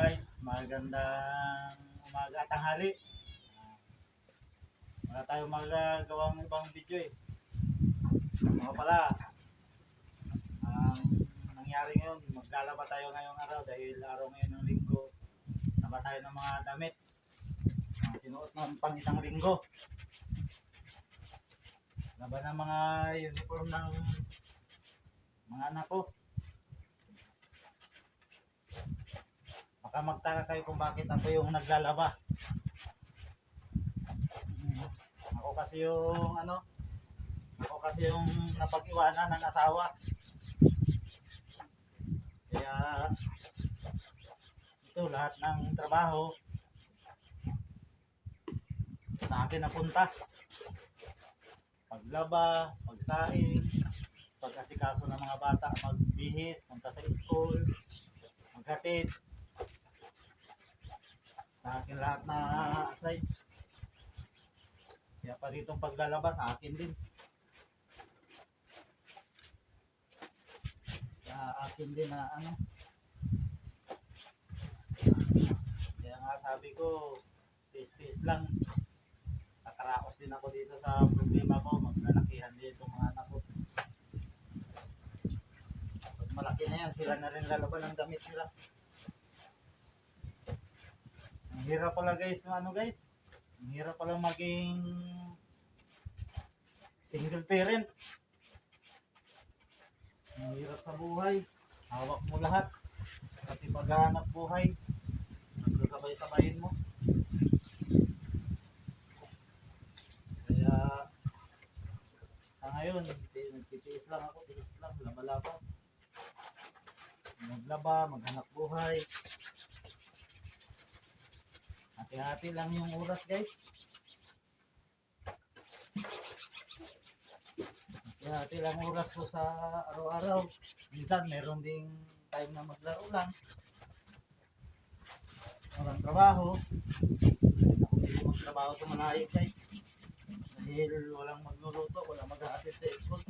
guys, magandang umaga at tanghali. Ah, Wala tayong magagawang ibang video eh. Mga pala, ang nangyari ngayon, maglalaba tayo ngayong araw dahil araw ngayon ng linggo. Laba tayo ng mga damit. Mga sinuot ng pang isang linggo. Laba ng mga uniform ng mga anak ko. Baka magtaka kayo kung bakit ako yung naglalaba. Ako kasi yung ano, ako kasi yung napag-iwanan ng asawa. Kaya ito lahat ng trabaho sa akin napunta. Paglaba, pagsaing, pagkasikaso ng mga bata, magbihis, punta sa school, maghatid, sa akin lahat na aside. Kaya pa dito paglalabas, sa akin din. Sa akin din na ano. Kaya nga sabi ko, tis-tis lang. Nakaraos din ako dito sa problema ko. Maglalakihan din itong mga anak ko. Pag malaki na yan, sila na rin lalaban ng damit nila. Ang hirap pala guys, ano guys? Ang hirap pala maging single parent. Ang hirap sa buhay. Hawak mo lahat. Pati paghahanap buhay. Sabay-sabayin mo. Kaya sa ngayon, ti- nagtitiis lang ako, tiis lang, laba-laba. Maglaba, maghanap buhay. Hati-hati lang yung oras guys. Hati-hati lang oras ko sa araw-araw. Minsan meron ding time na maglaro lang. Walang trabaho. Ako hindi magtrabaho sa malayo guys. Dahil walang magluluto, walang mag-a-assist sa school.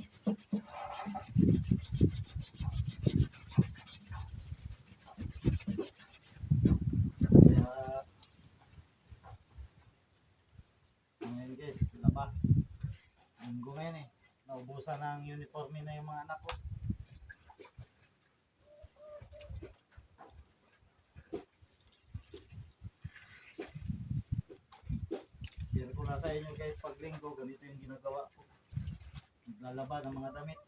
Kaya ngayon guys, laba. Linggo ngayon eh. Naubusan ng uniforme na yung mga anak ko. Share ko na sa inyo guys pag linggo, ganito yung ginagawa ko. Naglalaba ng mga damit.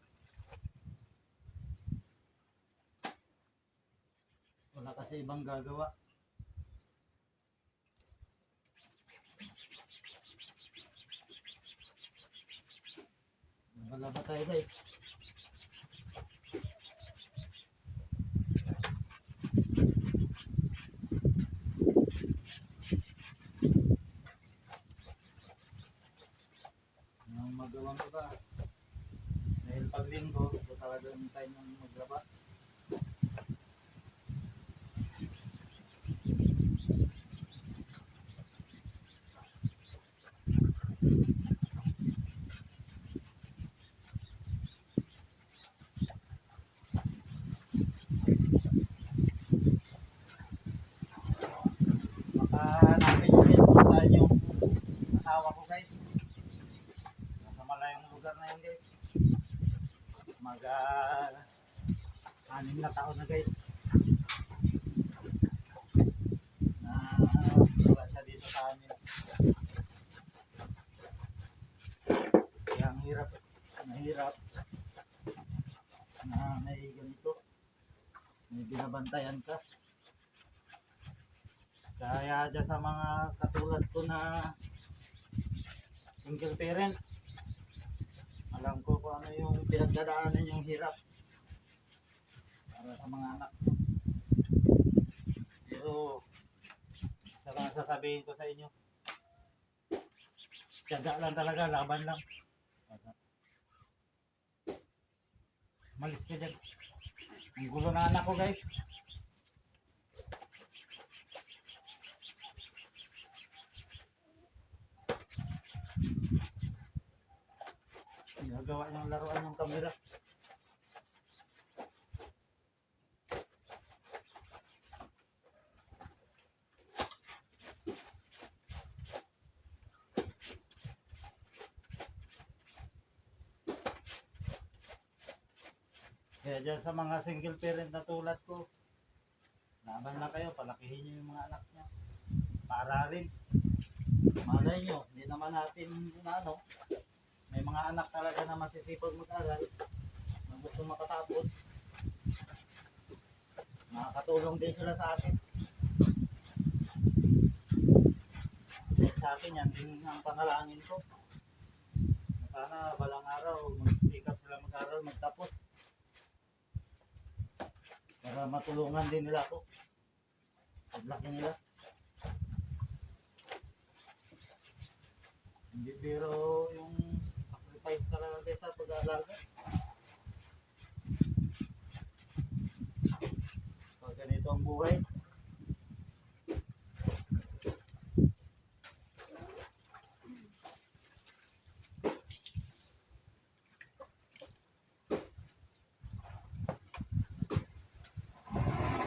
Wala kasi ibang gagawa. Nagalaba tayo guys. Ang magawang iba. Dahil pag linggo, talaga time ng maglaba. Baka hanapin nyo rin kung saan yung asawa ko guys. Nasa malayong lugar na yun guys. Mag ah, anim na guys. Siya dito sa amin. Kaya ang hirap, na may ganito. May binabantayan ka. Kaya dyan sa mga katulad ko na single parent, alam ko kung ano yung pinagdadaanan yung hirap para sa mga anak mo. Pero, isa lang ang sasabihin ko sa inyo. Tiyaga lang talaga, laban lang. Malis ka dyan. Ang gulo na anak ko guys. Ginagawa niyang laruan yung kamera. Kaya sa mga single parent na tulad ko, laban na kayo, palakihin nyo yung mga anak nyo. Para rin. Malay nyo, hindi naman natin na ano, may mga anak talaga na masisipag mag-aral, na gusto makatapos. Makakatulong din sila sa atin. Kahit sa akin, yan din ang panalangin ko. Sana balang araw, magsikap sila mag-aral, magtapos. Para matulungan din nila ako. Paglaki nila. Hindi pero yung sacrifice talaga sa pag-aalaga. Pag ganito ang buhay.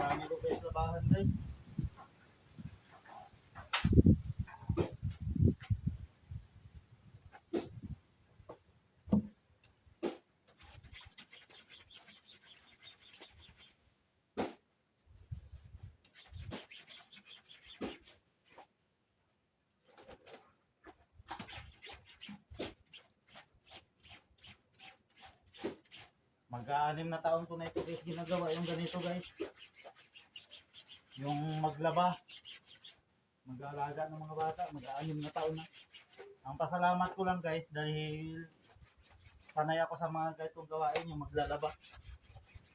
Ang labahan guys. Mag-aanim na taon ko na ito guys ginagawa yung ganito guys. Yung maglaba, mag-aalaga ng mga bata, mag-aanim na taon na. Ang pasalamat ko lang guys dahil sanay ako sa mga ganitong gawain yung maglalaba.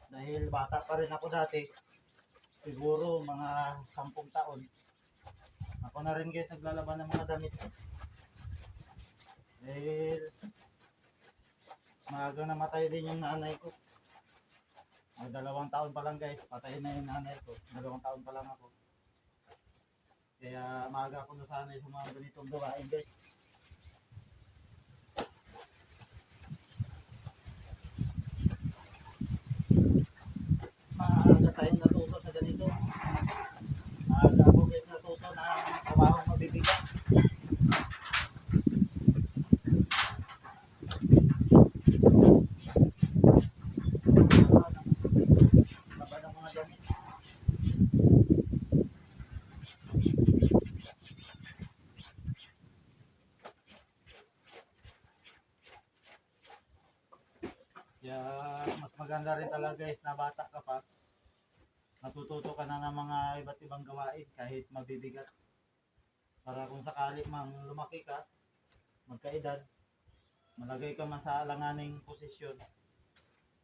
Dahil bata pa rin ako dati, siguro mga sampung taon. Ako na rin guys naglalaba ng mga damit. Dahil maaga namatay din yung nanay ko. Ay, dalawang taon pa lang guys, patay na yung nanay ko. Dalawang taon pa lang ako. Kaya maaga ako nasanay sa mga ganitong gawain guys. Maaga tayong natuto sa ganito. Maaga ako guys natuto na trabaho mabibigat. Baba ng mga damit. Kaya mas talaga guys na bata ka pa. Natututo ka na ng mga iba't ibang gawain kahit mabibigat. Para kung sakali mang lumaki ka, magkaedad, malagay ka man sa alanganing posisyon,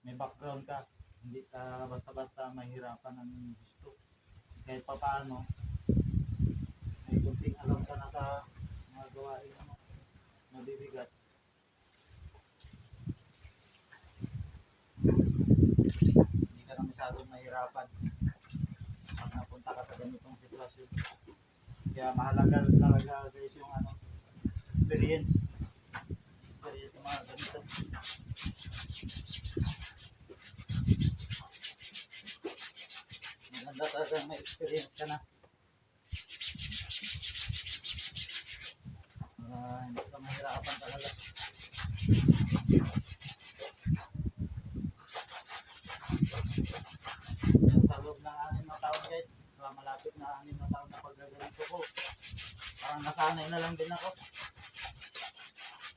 may background ka, hindi ka basta-basta mahirapan ng gusto. Kahit pa paano, may kunting alam ka na sa mga gawain mo, mabibigat. Hindi ka na masyadong mahirapan pag napunta ka sa ganitong sitwasyon. Kaya mahalaga talaga guys yung ano, experience. Experience yung mga ganito. Maganda talaga may experience ka na. Para hindi ka mahirapan talaga. Yan sa loob ng anim na taon guys, mga malapit na anim na taon na paggaganito ko. Parang nasanay na lang din ako.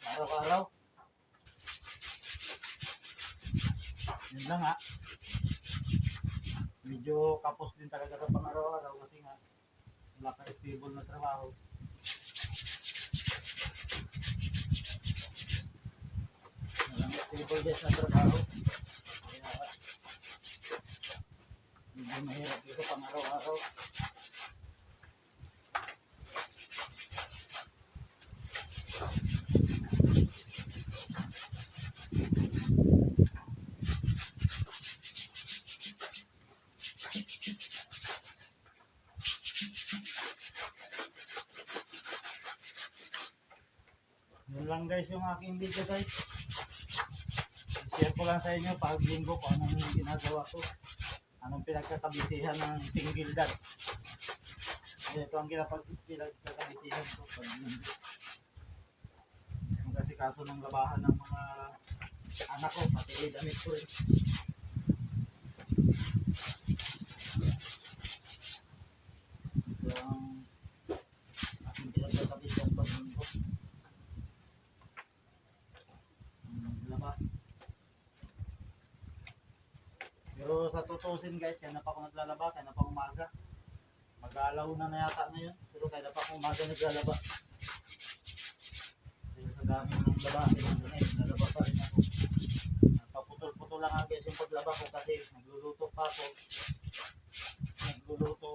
Araw-araw. Yun lang ha. Medyo kapos din talaga sa pang-araw-araw kasi nga wala ka stable na trabaho. Walang stable guys na trabaho. Kaya medyo mahirap dito pang araw-araw. Yun lang guys yung aking video guys. Share ko lang sa inyo pag linggo kung anong ginagawa ko. Anong pinagkakabisihan ng single dad. Ito ang kinapag pinagkakabisihan ko pag linggo. Yung kasi kaso ng labahan ng mga anak ko, pati damit ko rin. Ito ang aking pinagkakabit ang paglingko. Ang laba. Pero sa tutusin guys, kaya na pa ako naglalaba, kaya na pa umaga. Mag-aalaw na na yata ngayon, pero kaya na pa ako umaga naglalaba. Dahil sa dami ng laba, kailangan eh, nalaba pa rin ako. Napaputol-putol lang nga guys yung paglaba ko kasi nagluluto pa ako. Nagluluto.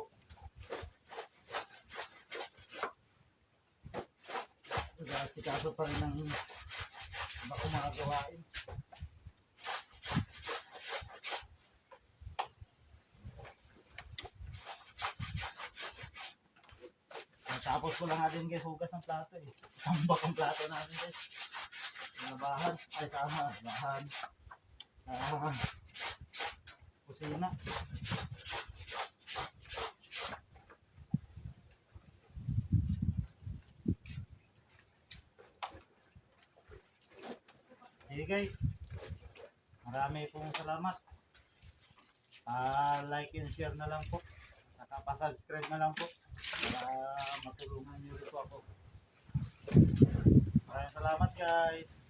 Nag-asikaso pa rin ng iba ko mga gawain. Tapos ko lang nga din guys, hugas ng plato eh. Tambak ang plato natin guys. Labahan, ay tama, labahan. Ah, kusina. Sige guys, marami pong salamat. Ah, like and share na lang po. Saka pa-subscribe na lang po para matulungan niyo rin po ako. Maraming salamat guys.